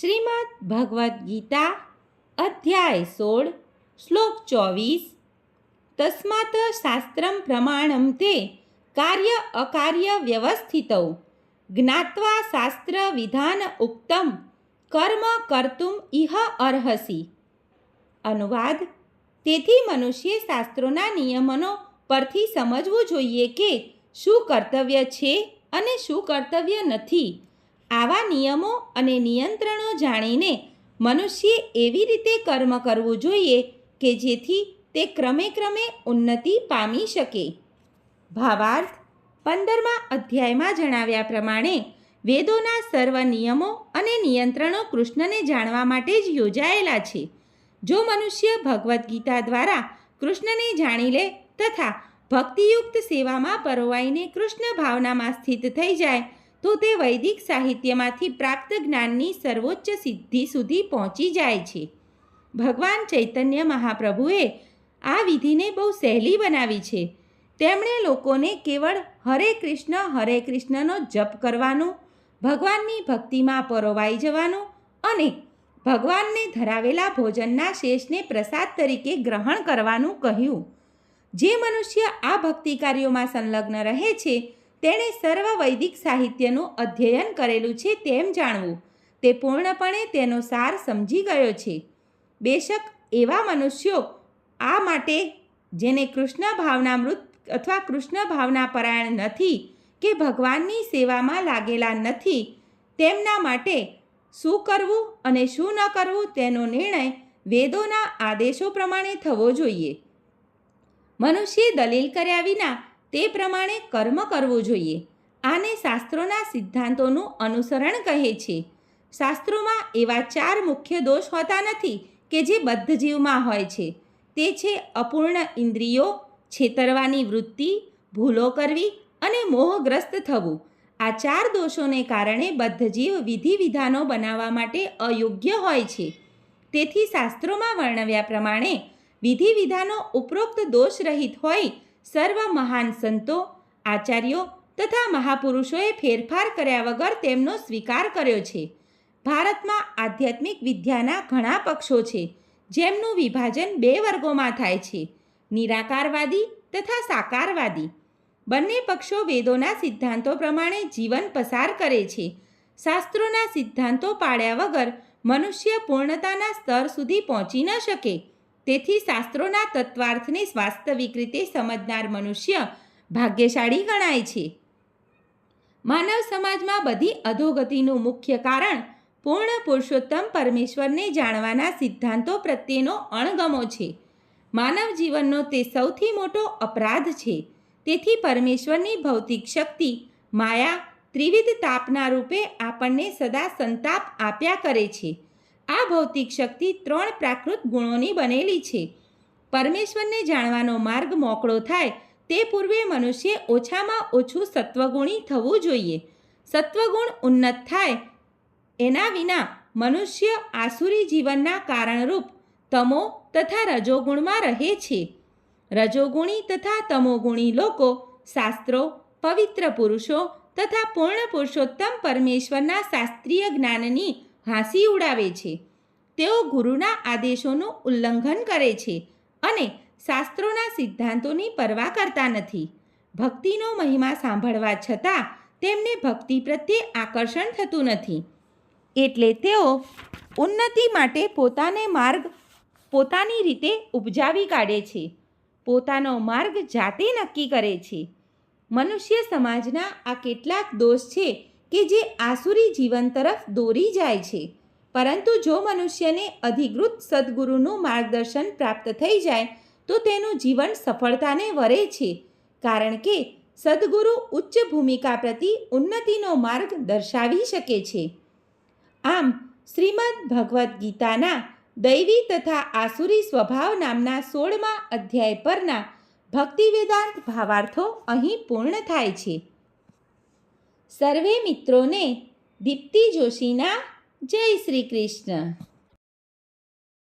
શ્રીમદ ભગવદ્ ગીતા, અધ્યાય સોળ, શ્લોક ચોવીસ તસ્માત શાસ્ત્રમ પ્રમાણમ તે કાર્ય અકાર્ય વ્યવસ્થિત, જ્ઞાત્વા શાસ્ત્ર વિધાન ઉક્તમ, કર્મ કર્તુમ ઇહ અર્હસી. અનુવાદ, તેથી મનુષ્ય શાસ્ત્રોના નિયમનો પરથી સમજવું જોઈએ કે શું કર્તવ્ય છે અને શું કર્તવ્ય નથી. આવા નિયમો અને નિયંત્રણો જાણીને મનુષ્યે એવી રીતે કર્મ કરવું જોઈએ કે જેથી તે ક્રમે ક્રમે ઉન્નતિ પામી શકે. ભાવાર્થ પંદરમા અધ્યાયમાં જણાવ્યા પ્રમાણે વેદોના સર્વ નિયમો અને નિયંત્રણો કૃષ્ણને જાણવા માટે જ યોજાયેલા છે. જો મનુષ્ય ભગવદ્ ગીતા દ્વારા કૃષ્ણને જાણી લે તથા ભક્તિયુક્ત સેવામાં પરોવાઈને કૃષ્ણ ભાવનામાં સ્થિત થઈ જાય તો તે વૈદિક સાહિત્યમાંથી પ્રાપ્ત જ્ઞાનની સર્વોચ્ચ સિદ્ધિ સુધી પહોંચી જાય છે. ભગવાન ચૈતન્ય મહાપ્રભુએ આ વિધિને બહુ સહેલી બનાવી છે. તેમણે લોકોને કેવળ હરે કૃષ્ણ, હરે કૃષ્ણનો જપ કરવાનું, ભગવાનની ભક્તિમાં પરોવાઈ જવાનું અને ભગવાનને ધરાવેલા ભોજનના શેષને પ્રસાદ તરીકે ગ્રહણ કરવાનું કહ્યું. જે મનુષ્ય આ ભક્તિ કાર્યોમાં સંલગ્ન રહે છે તેણે સર્વ વૈદિક સાહિત્યનું અધ્યયન કરેલું છે તેમ જાણવું. તે પૂર્ણપણે તેનો સાર સમજી ગયો છે. બેશક એવા મનુષ્યો આ માટે જેને કૃષ્ણ ભાવનામૃત અથવા કૃષ્ણ ભાવના પરાયણ નથી કે ભગવાનની સેવામાં લાગેલા નથી, તેમના માટે શું કરવું અને શું ન કરવું તેનો નિર્ણય વેદોના આદેશો પ્રમાણે થવો જોઈએ. મનુષ્યે દલીલ કર્યા વિના તે પ્રમાણે કર્મ કરવું જોઈએ. આને શાસ્ત્રોના સિદ્ધાંતોનું અનુસરણ કહે છે. શાસ્ત્રોમાં એવા ચાર મુખ્ય દોષ હોતા નથી કે જે બદ્ધ જીવમાં હોય છે. તે છે અપૂર્ણ ઇન્દ્રિયો, છેતરવાની વૃત્તિ, ભૂલો કરવી અને મોહગ્રસ્ત થવું. આ ચાર દોષોને કારણે બદ્ધજીવ વિધિ વિધાનો બનાવવા માટે અયોગ્ય હોય છે. તેથી શાસ્ત્રોમાં વર્ણવ્યા પ્રમાણે વિધિ વિધાનો ઉપરોક્ત દોષરહિત હોય સર્વ મહાન સંતો, આચાર્યો તથા મહાપુરુષોએ ફેરફાર કર્યા વગર તેમનો સ્વીકાર કર્યો છે. ભારતમાં આધ્યાત્મિક વિદ્યાના ઘણા પક્ષો છે, જેમનું વિભાજન બે વર્ગોમાં થાય છે, નિરાકારવાદી તથા સાકારવાદી. બંને પક્ષો વેદોના સિદ્ધાંતો પ્રમાણે જીવન પસાર કરે છે. શાસ્ત્રોના સિદ્ધાંતો પાળ્યા વગર મનુષ્ય પૂર્ણતાના સ્તર સુધી પહોંચી ન શકે. તેથી શાસ્ત્રોના તત્વાર્થને વાસ્તવિક રીતે સમજનાર મનુષ્ય ભાગ્યશાળી ગણાય છે. માનવ સમાજમાં બધી અધોગતિનું મુખ્ય કારણ પૂર્ણ પુરુષોત્તમ પરમેશ્વરને જાણવાના સિદ્ધાંતો પ્રત્યેનો અણગમો છે. માનવ જીવનનો તે સૌથી મોટો અપરાધ છે. તેથી પરમેશ્વરની ભૌતિક શક્તિ, માયા, ત્રિવિધ તાપના રૂપે આપણને સદા સંતાપ આપ્યા કરે છે. આ ભૌતિક શક્તિ ત્રણ પ્રાકૃત ગુણોની બનેલી છે. પરમેશ્વરને જાણવાનો માર્ગ મોકળો થાય તે પૂર્વે મનુષ્ય ઓછામાં ઓછું સત્વગુણી થવું જોઈએ. સત્વગુણ ઉન્નત થાય એના વિના મનુષ્ય આસુરી જીવનના કારણરૂપ તમો તથા રજોગુણમાં રહે છે. રજોગુણી તથા તમોગુણી લોકો શાસ્ત્રો, પવિત્ર પુરુષો તથા પૂર્ણ પુરુષોત્તમ પરમેશ્વરના શાસ્ત્રીય જ્ઞાનની હાંસી ઉડાવે છે. તેઓ ગુરુના આદેશોનું ઉલ્લંઘન કરે છે અને શાસ્ત્રોના સિદ્ધાંતોની પરવા કરતા નથી. ભક્તિનો મહિમા સાંભળવા છતાં તેમને ભક્તિ પ્રત્યે આકર્ષણ થતું નથી. એટલે તેઓ ઉન્નતિ માટે પોતાને માર્ગ પોતાની રીતે ઉપજાવી કાઢે છે. પોતાનો માર્ગ જાતે નક્કી કરે છે. મનુષ્ય સમાજના આ કેટલાક દોષ છે કે જે આસુરી જીવન તરફ દોરી જાય છે. પરંતુ જો મનુષ્યને અધિકૃત સદગુરુનું માર્ગદર્શન પ્રાપ્ત થઈ જાય, તો તેનું જીવન સફળતાને વરે છે. કારણ કે સદગુરુ ઉચ્ચ ભૂમિકા પ્રતિ ઉન્નતિનો માર્ગ દર્શાવી શકે છે. આમ, શ્રીમદ ભગવદ્ ગીતાના દૈવી તથા આસુરી સ્વભાવ નામના સોળમા અધ્યાય પરના ભક્તિ વેદાંત ભાવાર્થો અહીં પૂર્ણ થાય છે. સર્વે મિત્રોને દીપ્તિ જોશીના જય શ્રી કૃષ્ણ.